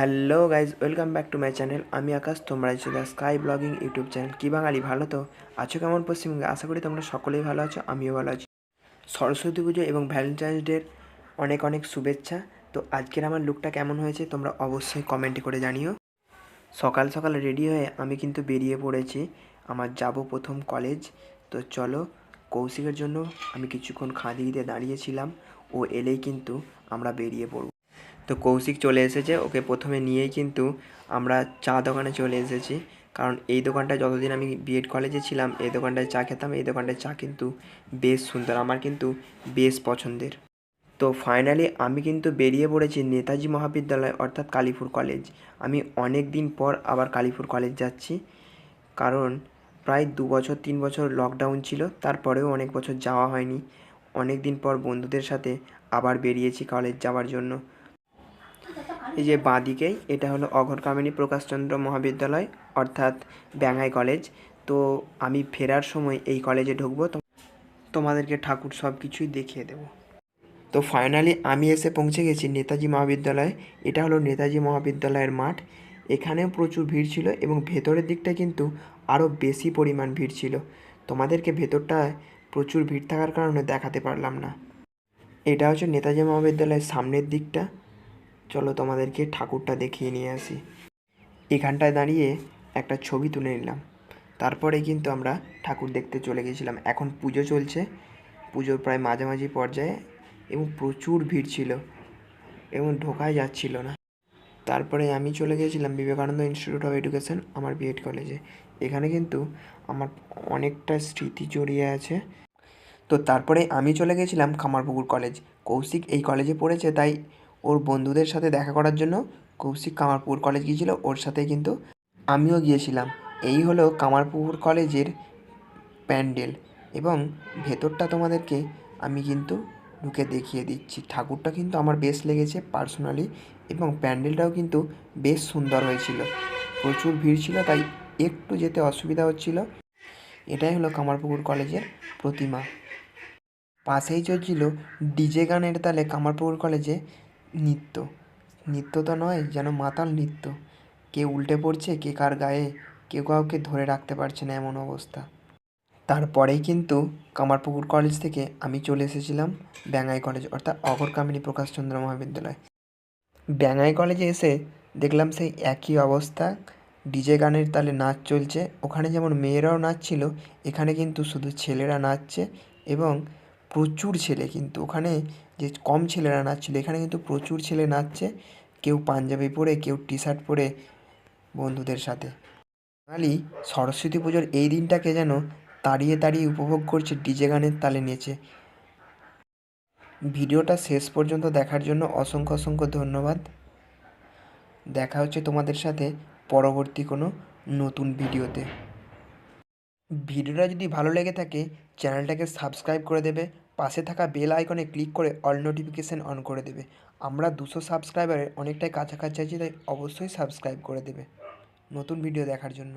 Hello guys welcome back to my channel আমি আকাশ, তোমরা এসে the sky blogging YouTube channel কী বাঙালি, ভালো তো? আছো কেমন পশ্চিমবঙ্গে? আশা করি তোমরা সকলেই ভালো আছো, আমিও ভালো আছি। সরস্বতী পুজো এবং ভ্যালেন্টাইন্স ডের অনেক অনেক শুভেচ্ছা। তো আজকের আমার লুকটা কেমন হয়েছে, তোমরা অবশ্যই কমেন্টে করে জানিও। সকাল সকাল রেডি হয়ে আমি কিন্তু বেরিয়ে পড়েছি, আমার যাব প্রথম কলেজ তো চলো, কৌশিকের জন্য আমি কিছুক্ষণ খাঁদি দিয়ে দাঁড়িয়েছিলাম ও এলেই কিন্তু আমরা বেরিয়ে পড়ব। তো কৌশিক চলে এসেছে, ওকে প্রথমে নিয়েই কিন্তু আমরা চা দোকানে চলে এসেছি। কারণ এই দোকানটায় যতদিন আমি বিএড কলেজে ছিলাম, এই দোকানটায় চা খেতাম, এই দোকানটায় চা কিন্তু বেশ সুন্দর, আমার কিন্তু বেশ পছন্দের। তো ফাইনালি আমি কিন্তু বেরিয়ে পড়েছি নেতাজি মহাবিদ্যালয়, অর্থাৎ কালীপুর কলেজ আমি অনেক দিন পর আবার কালীপুর কলেজ যাচ্ছি। কারণ প্রায় দু বছর, তিন বছর লকডাউন ছিল, তারপরেও অনেক বছর যাওয়া হয়নি। অনেক দিন পর বন্ধুদের সাথে আবার বেরিয়েছি কলেজ যাওয়ার জন্য। এই যে বাঁদিকেই এটা হলো অঘর কামিনী প্রকাশচন্দ্র মহাবিদ্যালয়, অর্থাৎ ব্যাঙ্গাই কলেজ। তো আমি ফেরার সময় এই কলেজে ঢুকবো। তোমাদেরকে ঠাকুর সব কিছুই দেখিয়ে দেবো। তো ফাইনালি আমি এসে পৌঁছে গেছি নেতাজি মহাবিদ্যালয়ে। এটা হলো নেতাজি মহাবিদ্যালয়ের মাঠ। এখানেও প্রচুর ভিড় ছিল এবং ভেতরের দিকটা কিন্তু আরও বেশি পরিমাণ ভিড় ছিল। তোমাদেরকে ভেতরটায় প্রচুর ভিড় থাকার কারণে দেখাতে পারলাম না। এটা হচ্ছে নেতাজি মহাবিদ্যালয়ের সামনের দিকটা। চলো তোমাদেরকে ঠাকুরটা দেখিয়ে নিয়ে আসি। এখানটায় দাঁড়িয়ে একটা ছবি তুলে নিলাম। তারপরে কিন্তু আমরা ঠাকুর দেখতে চলে গেছিলাম। এখন পুজো চলছে। পুজোর প্রায় মাঝামাঝি পর্যায়ে এবং প্রচুর ভিড় ছিল এবং ঢোকাই যাচ্ছিল না। তারপরে আমি চলে গিয়েছিলাম বিবেকানন্দ ইনস্টিটিউট অফ এডুকেশন আমার বিএড কলেজে এখানে কিন্তু আমার অনেকটা স্মৃতি জড়িয়ে আছে। তো তারপরে আমি চলে গেছিলাম খামারপুকুর কলেজ কৌশিক এই কলেজে পড়েছে, তাই ওর বন্ধুদের সাথে দেখা করার জন্য কৌশিক কামারপুকুর কলেজ গিয়েছিল, ওর সাথে কিন্তু আমিও গিয়েছিলাম। এই হলো কামারপুকুর কলেজের প্যান্ডেল এবং ভেতরটা তোমাদেরকে আমি কিন্তু ঢুকে দেখিয়ে দিচ্ছি। ঠাকুরটা কিন্তু আমার বেশ লেগেছে পার্সোনালি এবং প্যান্ডেলটাও কিন্তু বেশ সুন্দর হয়েছিল। প্রচুর ভিড় ছিল, তাই একটু যেতে অসুবিধা হচ্ছিল। এটাই হলো কামারপুকুর কলেজের প্রতিমা। পাশেই চলছিল ডিজে গানের তালে কামারপুকুর কলেজে নৃত্য। নৃত্য তো নয়, যেন মাতাল নৃত্য। কে উল্টে পড়ছে, কে কার গায়ে, কেউ কাউকে ধরে রাখতে পারছে না এমন অবস্থা। তারপরেই কিন্তু কামারপুকুর কলেজ থেকে আমি চলে এসেছিলাম ব্যাঙ্গাই কলেজ অর্থাৎ অগরকামিনী প্রকাশচন্দ্র মহাবিদ্যালয়। ব্যাঙ্গাই কলেজে এসে দেখলাম সেই একই অবস্থা। ডিজে গানের তালে নাচ চলছে, ওখানে যেমন মেয়েরাও নাচছিল, এখানে কিন্তু শুধু ছেলেরা নাচছে এবং প্রচুর ছেলে কিন্তু। ওখানে যে কম ছেলেরা নাচছিল, এখানে কিন্তু প্রচুর ছেলে নাচছে। কেউ পাঞ্জাবি পরে, কেউ টি শার্ট পরে বন্ধুদের সাথে। বাঙালি সরস্বতী পুজোর এই দিনটাকে যেন তাড়িয়ে তাড়িয়ে উপভোগ করছে ডিজে গানের তালে নেচে। ভিডিওটা শেষ পর্যন্ত দেখার জন্য অসংখ্য অসংখ্য ধন্যবাদ। দেখা হচ্ছে তোমাদের সাথে পরবর্তী কোনো নতুন ভিডিওতে। ভিডিওটা যদি ভালো লেগে থাকে, চ্যানেলটাকে সাবস্ক্রাইব করে দেবে। পাশে থাকা বেল আইকনে ক্লিক করে অল নোটিফিকেশান অন করে দেবে। আমরা দুশো সাবস্ক্রাইবারের অনেকটাই কাছাকাছি আছি, তাই অবশ্যই সাবস্ক্রাইব করে দেবে। নতুন ভিডিও দেখার জন্য।